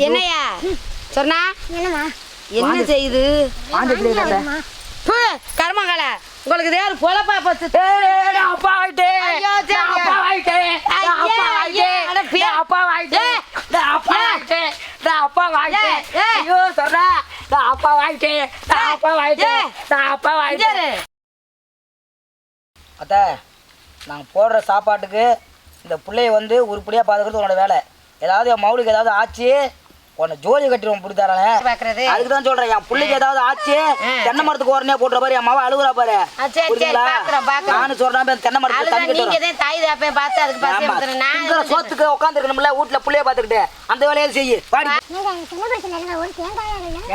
என்னையா சொன்னா? என்னம்மா? என்ன செய்யுது கருமங்கள உங்களுக்கு இதே ஒரு பொழப்பா போச்சு அப்பா சரி. அப்பா ஆயிட்டேன் ஐயே, அப்பா பே- அப்பா ஆயிட்டேன் ஏய். அப்பா ஏய். ஆயிட்டேன் அப்பா ஏய். ஐயோ சொல்றா அப்பா ஆயிட்டேன் அப்பா ஆயிட்டேன் ஏய். அப்பா இஞ்சாரு. அத்தை நாங்கள் போடுற சாப்பாட்டுக்கு இந்த பிள்ளைய வந்து உருப்படியாக பார்த்துக்கிறது உன்னோட வேலை. ஏதாவது என் மவுளுக்கு ஏதாவது ஆச்சு? உன்னை ஜோலி கட்டிடுவோம் பிடித்தாரனே பாக்குறது அதுக்கு தான் சொல்றேன் என் பிள்ளைக்கு ஏதாவது ஆச்சு. தென்னை மரத்துக்கு ஓரனே போட்டுற பாரு என் மாவ அழுகுறா பாரு. நானும் சொல்றேன் தென்னை மரத்துக்கு நீங்க தாய் தாப்பே பார்த்து அதுக்கு என்ன சோத்துக்கு உட்காந்துருக்கணும்ல வீட்டுல புள்ளைய பார்த்துக்கிட்டு. அந்த வேலையை செய்யு.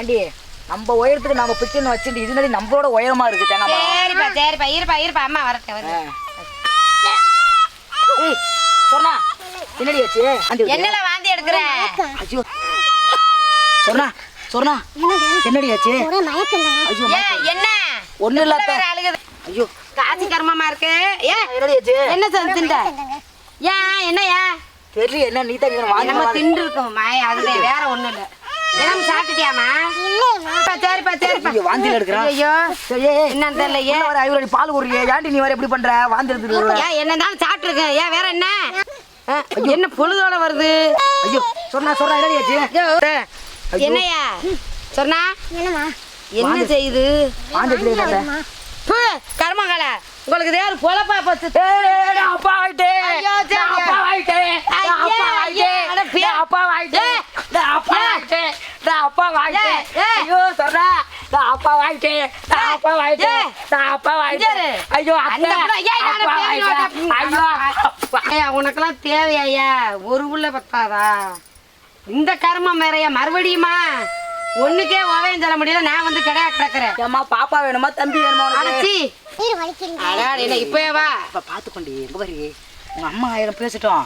ஏண்டி நம்ம உயரத்துக்கு நம்ம பிச்சுன்னு வச்சுட்டு இது நடி நம்மளோட உயரமா இருக்கு தேங்காய். சரிப்பா சரிப்பா இருப்பா இருப்பா அம்மா. ஏய் சொன்னா. என்னடி. என்னல வாந்தி எடுக்கிற? ஐயோ. என்னடி ஆச்சு ஒரே ஏன் என்ன? ஒண்ணும் இல்ல. வேற ஐயோ. காசி கர்மமா இருக்கு? ஏ? என்னடி ஆச்சு என்ன செஞ்சுட்ட ஏன் என்னையா? தெரியல என்ன நீ தான் வாங்கி நம்ம திண்டு இருக்கோம் மாய அதுல வேற ஒண்ணும் இல்ல. என்ன சாப்பிட்டுட்டியாமா இல்லைம்மா. சரிப்பா சரிப்பா வாந்தியில எடுக்கிறான். ஐயோ என்னன்னு உள்ள வர ஐநூறு அடி பால் குடியே ஏன்டி நீ வர எப்படி பண்ற? வாந்தி எடுத்துட்டு? ஏன் என்னதான் சாப்பிட்டுருக்கேன் ஏன் வேற என்ன? என்ன பொழுதோட வருது? ஐயோ சொன்னா சொன்னா ஐயோ, என்னையா சொன்னா? என்னம்மா? என்ன செய்யுது? கர்மங்கள உங்களுக்கு இதே ஒரு பொழப்பா நான் அப்பா. நான் அப்பா ஐயே, அப்பா நான் அப்பா. நான் அப்பா. நான் அப்பா ஏய். ஐயோ, சொல்றா. நான் அப்பா ஆயிட்டேன். நான். அப்பா. ஏய். நான் அப்பா. இஞ்சாரு. ஐயோ, அந்த ஐயோ, உனக்கெல்லாம் தேவையா ஒரு புள்ள பத்தாதா இந்த கர்மம் வேறயா மறுபடியுமா ஒண்ணுக்கே ஓவையும் சொல்ல முடியல நான் வந்து கடையா கிடக்குறேன் ஏம்மா, பாப்பா வேணுமா தம்பி வேணுமா? அடைச்சி என்ன இப்பயே வா அப்ப பாத்து கொண்டு எங்க பாரு உங்க அம்மா ஆயிரம் பேசிட்டோம்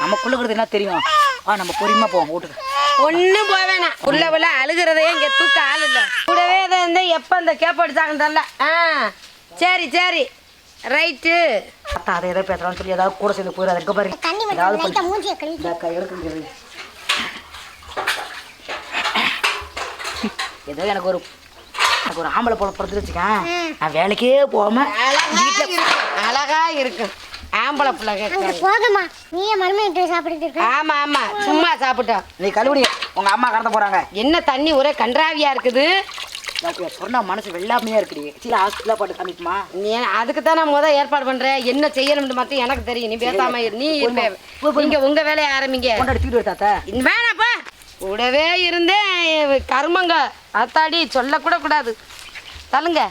நமக்குள்ள இருக்கிறது என்ன தெரியும் வா நம்ம பொறுமையா போவோம் வீட்டுக்கு ஒண்ணும் போக வேணாம் உள்ள உள்ள அழுகிறதே இங்க தூக்க ஆள் இல்ல வந்து எப்ப இந்த கேப் அடிச்சாங்கன்னு தெரியல. ஆ சரி சரி. ரைட்டு. அத்தா அதை எதை பேசுறான்னு சொல்லி ஏதாவது கூட சேர்ந்து போயிடாது எங்க பாரு. தண்ணி ஏதாவது மட்டும் லைட்டா மூஞ்சியை கழுவி இந்த அக்கா எடுக்குங்கிறது ஏதோ எனக்கு ஒரு எனக்கு ஒரு ஆம்பளை போல பிறந்து வச்சுக்கேன் நான் வேலைக்கே போகாம அழகா இருக்கும் அழகா இருக்கும் ஆம்பளை பிள்ளை போகமா நீயே மருமகிட்ட சாப்பிட்டுட்டு இருக்க. ஆமா ஆமா. சும்மா சாப்பிட்டோம் நீ கழுவுடி. உங்க அம்மா கடத்த போறாங்க. என்ன தண்ணி ஒரே கன்றாவியா இருக்குது? சொன்னா மனசு வெள்ளாமையா இருக்குடி. சீல ஹாஸ்பிட்டலா போட்டு காமிக்குமா நீ அதுக்கு தான் நான் முத ஏற்பாடு பண்றேன். என்ன செய்யணும்னு மட்டும் எனக்கு தெரியும். நீ பேசாம இரு. நீ நீங்க உங்க வேலையை ஆரம்பிங்க. கொண்டாடி தூக்கிட்டு வருதாத்த வேணாப்பா கூடவே இருந்தேன். கருமங்க. அத்தாடி சொல்லக்கூட கூடாது தள்ளுங்க.